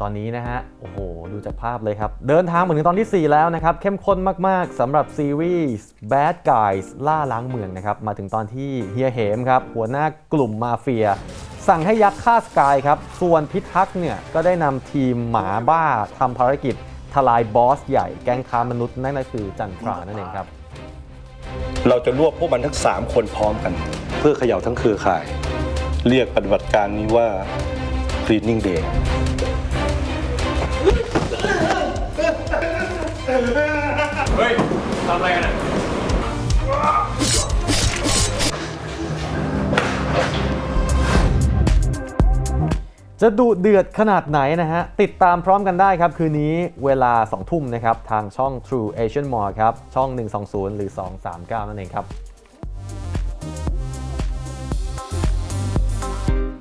ตอนนี้นะฮะ โอ้โห ดูจากภาพเลยครับ เดินทางมาถึงตอนที่ 4 แล้วนะครับ เข้มข้นมาก ๆสำหรับซีรีส์ Bad Guys ล่าล้างเมืองนะครับ มาถึงตอนที่เฮียเหมครับ หัวหน้ากลุ่มมาเฟีย สั่งให้ยักษ์ฆ่าสกายครับ ส่วนพิทักษ์เนี่ย ก็ได้นำทีมหมาบ้าทำภารกิจทลายบอสใหญ่แก๊งค้ามนุษย์นั่นก็คือจันทรานั่นเองครับ เราจะรวบพวกมันทั้ง 3 คนพร้อมกัน เพื่อเขย่าทั้งเครือข่าย เรียกปฏิบัติการนี้ว่า cleaning day จะดุเดือดขนาดไหนนะฮะ ติดตามพร้อมกันได้ครับ คืนนี้เวลา 2 ทุ่มนะครับ ทางช่อง True Asian Mall ครับ ช่อง 120 หรือ 239 นั่นเองครับ